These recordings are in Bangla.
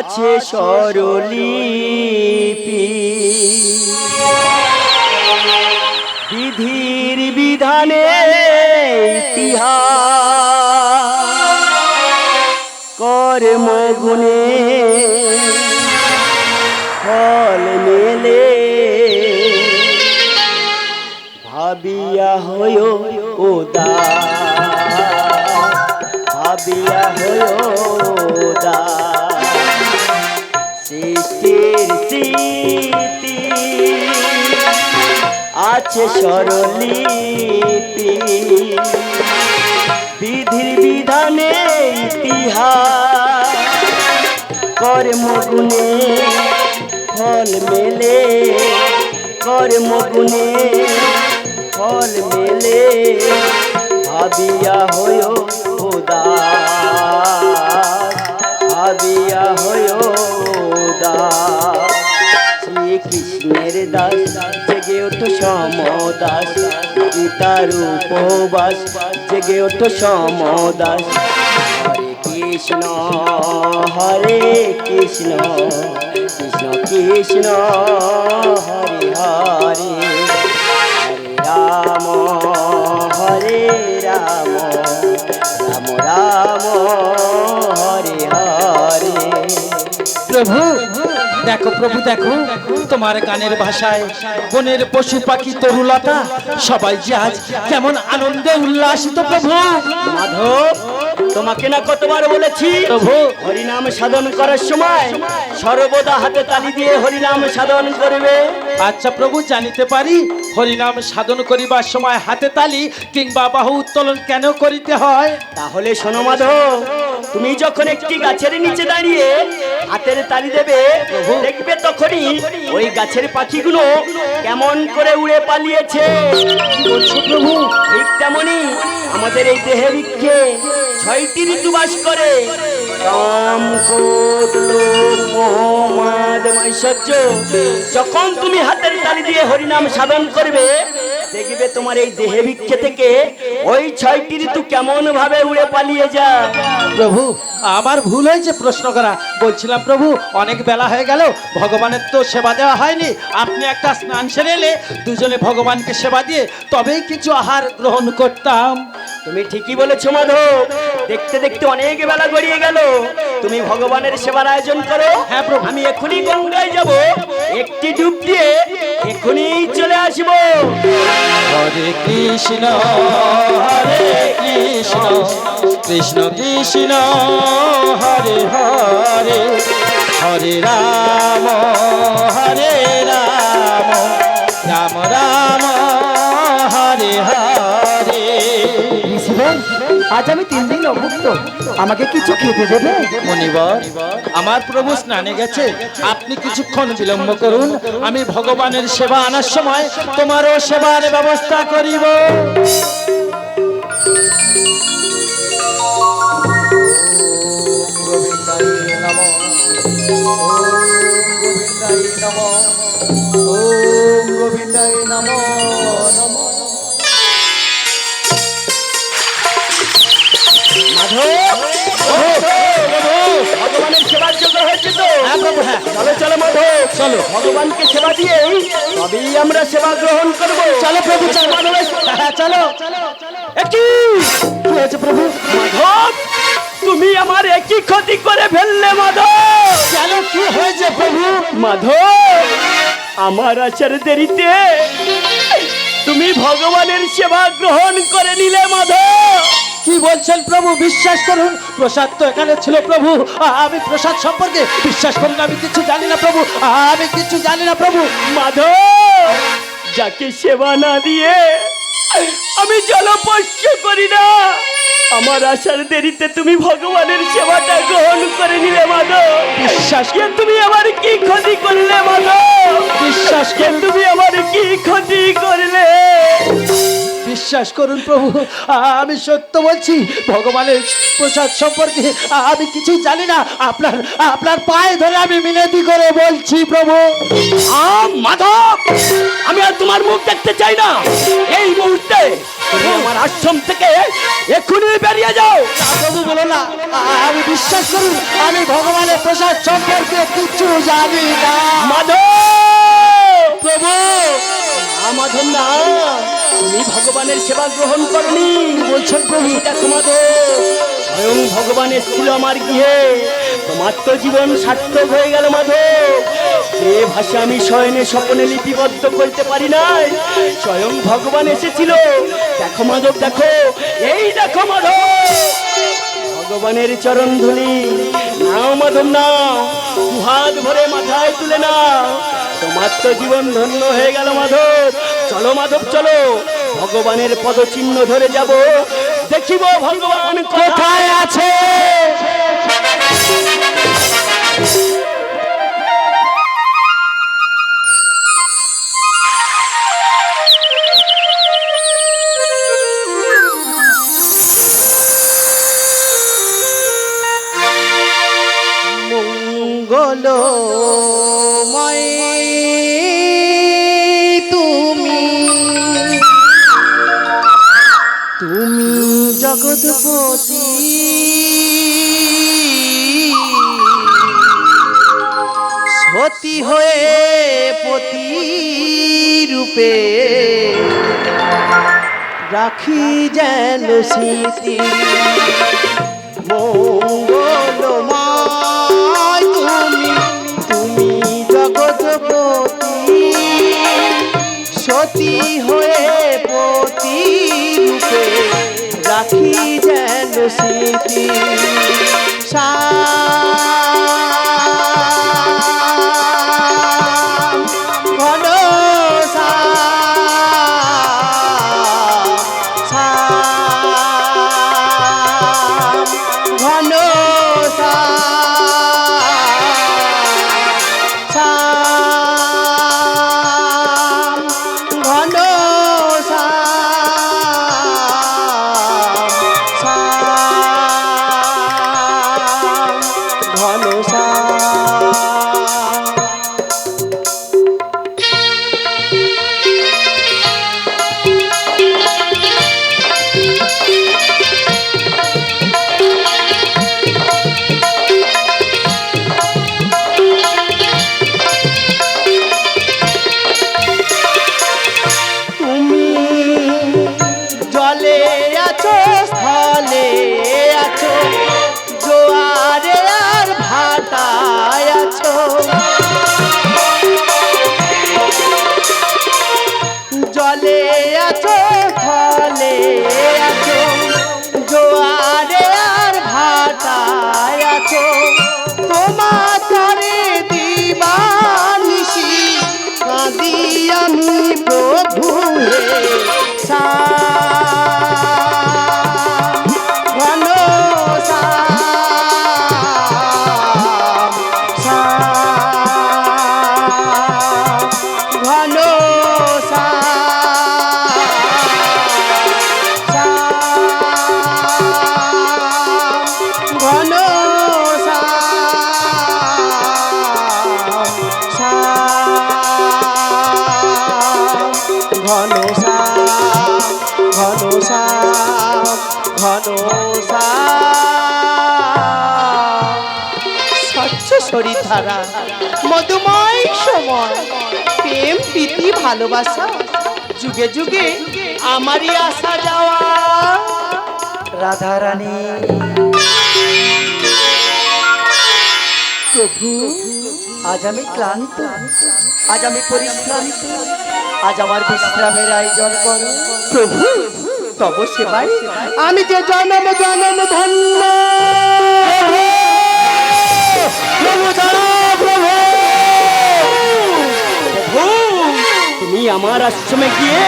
আছে সরলিপি বিধির বিধানে ইতিহাস। কর্ম গুণে ফল মেলে। ভাবিয়া হয় ওদা ভাবিয়া হয় ওদা স্মৃতি। আছে স্বরলিপি। বিধির বিধানে ইতিহাস। কর্মগুণে ফল মেলে। কর্মগুণে ফল মেলে। ভাবিয়া হয় উদাস। ভাবিয়া উদাস শ্রীকৃষ্ণের দাস, জেগে ওঠো সমদাস। গীতার উপবাস, জেগে ওঠো সমদাস। হরে কৃষ্ণ হরে কৃষ্ণ কৃষ্ণ কৃষ্ণ, হরে হরে। হরে রাম হরে রাম রাম রাম। প্রভু। দেখো প্রভু দেখো তোমার গানের ভাষায় বনের পশু পাখি তরুলতা সবাই যে আজ কেমন আনন্দে উল্লাসিত প্রভু। মাধব তোমাকে না কতবার বলেছি প্রভু। হরিনাম সাধন করার সময় সর্বদা হাতে তালি দিয়ে হরিনাম সাধন করবে। আচ্ছা প্রভু জানিতে পারি হরিনাম সাধন করিবার সময় হাতে তালি কিংবা বাহু উত্তোলন কেন করিতে হয়? তাহলে শোনো মাধব তুমি যখন একটি গাছের নিচে দাঁড়িয়ে হাতের তালি দেবে দেখবে তখনই ওই গাছের পাখিগুলো কেমন করে উড়ে পালিয়েছে। প্রভু? ঠিক তেমনই আমাদের এই দেহে বৃক্ষে ছয়টি ঋতু বাস করে। কাম ক্রোধ যখন তুমি হাতের তালি দিয়ে হরিনাম সাধন করবে দেখবে তোমার এই দেহে বৃক্ষে থেকে ওই ছয়টি ঋতু কেমন ভাবে উড়ে পালিয়ে যা প্রভু আমার ভুল হয়েছে প্রশ্ন করা। বলছিলাম প্রভু অনেক বেলা হয়ে গেল ভগবানের তো সেবা দেওয়া হয়নি। আপনি একটা স্নান সেরে এলে দুজনে ভগবানকে সেবা দিয়ে তবেই কিছু আহার গ্রহণ করতাম। তুমি ঠিকই বলেছ মাধব। দেখতে দেখতে অনেক বেলা গড়িয়ে গেল। তুমি ভগবানের সেবার আয়োজন করো। হ্যাঁ, প্রভু। আমি এখনই গঙ্গায় যাব। একটি ডুব দিয়ে এখনই চলে আসব। হরে কৃষ্ণ হরে কৃষ্ণ কৃষ্ণ কৃষ্ণ হরে হরে হরে রাম হরে রাম রাম রাম হরে হরে। আজ আমি তিন দিন অভুক্ত। আমাকে কিছু খেতে দেবে? মনিবর আমার প্রভু স্নানে গেছে। আপনি কিছুক্ষণ বিলম্ব করুন আমি ভগবানের সেবা আনার সময় তোমারও সেবার ব্যবস্থা করিব। ভগবানকে সেবা দিয়ে তবেই আমরা সেবা গ্রহণ করব চলো প্রভু চলো চলো প্রভু মাধব তুমি আমার একই ক্ষতি করে ফেললে মাধব কেন কি হয়েছে প্রভু মাধব আমার আচার দেরিতে তুমি ভগবানের সেবা গ্রহণ করে নিলে, মাধব। কি বলছেন প্রভু? বিশ্বাস করুন প্রসাদ তো এখানে ছিল প্রভু। আমি প্রসাদ সম্পর্কে বিশ্বাস করুন আমি কিছু জানি না প্রভু। আমি কিছু জানি না প্রভু। মাধব যাকে সেবা না দিয়ে আমি জলপস্য করি না। আমার আশার দেরিতে তুমি ভগবানের সেবাটা গ্রহণ করে নিলে মাধব। বিশ্বাস কে তুমি আমার কি ক্ষতি করলে মাধব? বিশ্বাস কে তুমি আমার কি ক্ষতি করলে? বিশ্বাস করুন প্রভু আমি সত্য বলছি ভগবানের প্রসাদ সম্পর্কে আমি কিছু জানি না। আপনার আপনার পায়ে ধরে আমি মিনতি করে বলছি প্রভু। আম মাধব আমি আর তোমার মুখ দেখতে চাই না। এই মুহূর্তে আমার আশ্রম থেকে এক্ষুনি বেরিয়ে যাও। প্রভু বলো না। আমি বিশ্বাস করুন আমি ভগবানের প্রসাদ সম্পর্কে কিছু জানি না। মাধব! প্রভু না মাধব না ভগবানের সেবা গ্রহণ করনি। বলছেন প্রভু। দেখো মাধব স্বয়ং ভগবান এসেছিল আমার গৃহে। তোমার তো জীবন সার্থক হয়ে গেল মাধব। যে ভাষা আমি শয়নে স্বপনে লিপিবদ্ধ করতে পারি নাই। স্বয়ং ভগবান এসেছিল। দেখো মাধব দেখো। এই দেখো মাধব। ভগবানের চরণ ধুলি। নাও মাধব নাও। দুহাত ভরে মাথায় তুলে নাও। তোমার তো জীবন ধন্য হয়ে গেল মাধব। চলো মাধব চলো। ভগবানের পদচিহ্ন ধরে যাব। দেখিব ভগবান কোথায় আছে। মঙ্গলময় হয়ে পতি রূপে রাখি যেন স্মৃতি। মঙ্গলময় তুমি সতী হয়ে রাখি যেন স্মৃতি। শ্যাম স্বচ্ছ শরীর ধারা মধুময় সময়, প্রেম, প্রীতি, ভালোবাসা, যুগে যুগে আমারই আসা যাওয়া। রাধারানী। প্রভু, আজ আমি ক্লান্ত, আজ আমি পরিশ্রান্ত, আজ আমার বিশ্রামের আয়োজন করো। প্রভু তব সেবাই আমি যে জনম জনম ধন্য। তুমি আমার আশ্রমে গিয়ে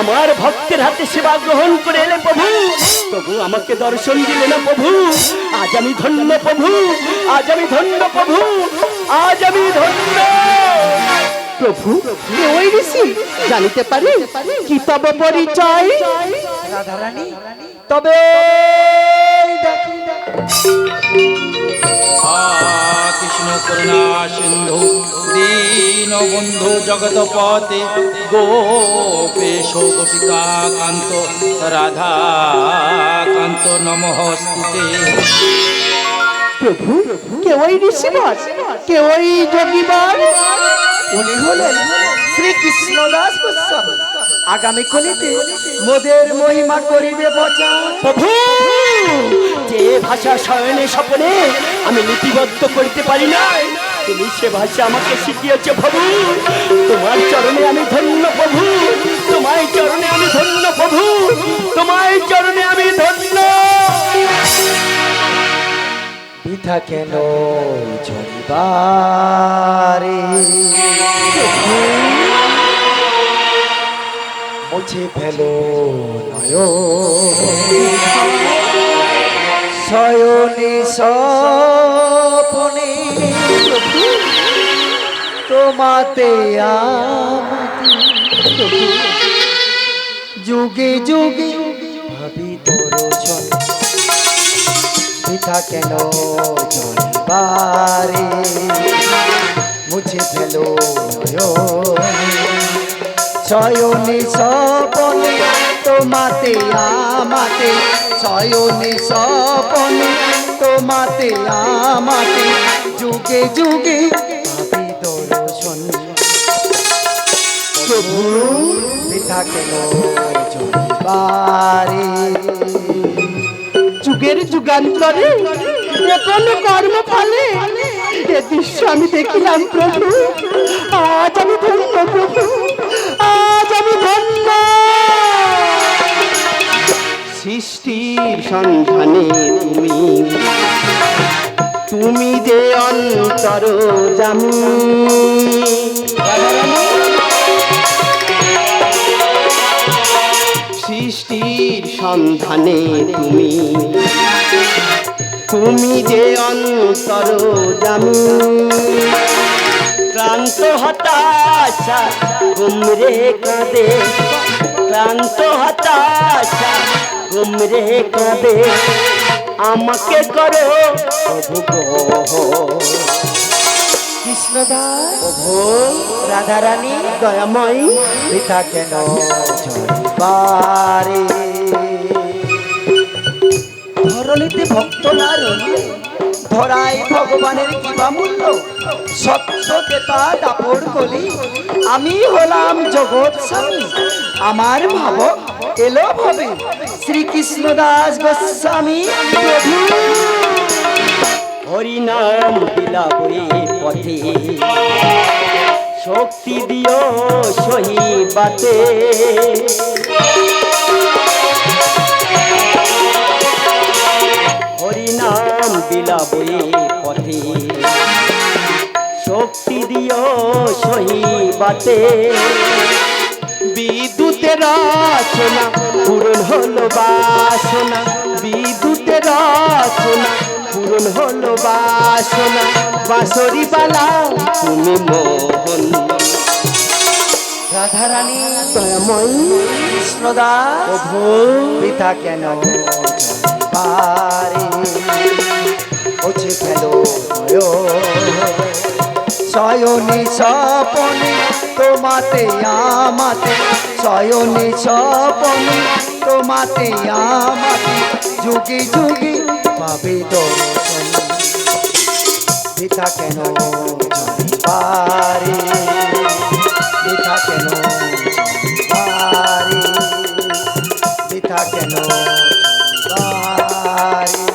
আমার ভক্তের হাতে সেবা গ্রহণ করে এলে প্রভু। প্রভু আমাকে দর্শন দিলে না প্রভু। আজ আমি ধন্য প্রভু। আজ আমি ধন্য প্রভু। আজ আমি ধন্য। প্রভু ওই ঋষি জানিতে পারি কি তব পরিচয়? রাধারানী তবে দেখো কৃষ্ণ করুণা সিন্ধু দীন বন্ধু জগৎপতে গোপেশ গোপিকা কান্ত রাধা কান্ত নমস্তে প্রভু কে ওই ঋষিবর কে ওই যোগীবর উনি হলেন শ্রী কৃষ্ণদাস গোস্বামী। আগামী কলিতে মোদের মহিমা করিবে প্রভু, যে ভাষা শয়নে স্বপনে আমি লিপিবদ্ধ করতে পারি না তুমি সে ভাষা আমাকে শিখিয়েছে প্রভু। তোমার চরণে আমি ধন্য প্রভু, তোমার চরণে আমি ধন্য প্রভু, তোমার চরণে আমি ধন্য। পিঠা কেন ঝরিবারে মুছে ফেলো নয় শয়নে সপনে তোমাতে যুগে যুগে ভাবি দর্শন কেন জলবারে মুছে ফেলো শয়নে সপনে তোমাতে আমাতে শয়নে সপনে তোমাতে আমাতে, যুগে যুগে ভাবি দর্শন। প্রভু জলবারে যুগের যুগান্তরে কোন কর্ম ফলে এ দৃশ্য আমি দেখিলাম প্রভু। আজ আমি ধন্য প্রভু। আজ আমি ধন্য। সন্ধানে তুমি। তুমি যে অন্তর জামি। সৃষ্টির সন্ধানে তুমি। তুমি যে অন্তর জামি ক্লান্ত হতাশা গুমরে কাঁদে। ক্লান্ত হতাশা গুমরে কাঁদে। আমাকে করো কৃষ্ণদাস প্রভু রাধারানী দয়াময় পিতা কেন ঝরিবারে ধরণীতে ভক্ত না ধরাই ভগবানের কিবা মূল্য সত্য কেতা দাপড় কলি। আমি হলাম জগৎ স্বামী, আমার ভাব এলো ভবে। শ্রীকৃষ্ণ দাস গোস্বামী হরিনাম বিলাবই পথে। শক্তি দিও সহিবাতে। হরিনাম বিলাবই পথে। শক্তি দিও সহিবাতে। বিদ্যুতের রচনা পূরণ হলো বাসনা। বিদ্যুতের রচনা পূরণ হলো বাসনা। বাঁশরি বালা তুমি মোহন। রাধারানী দয়াময় কৃষ্ণদাস প্রভু কেন পারে? মুছে ফেলো শয়নে সপনে তোমাতে, আমাতে। শয়নে সপনে তোমাতে, আমাতে। যুগে যুগে পাবে দর্শন। পিতা কেন পারে। পিতা কেন পারে। পিতা কেন পারে।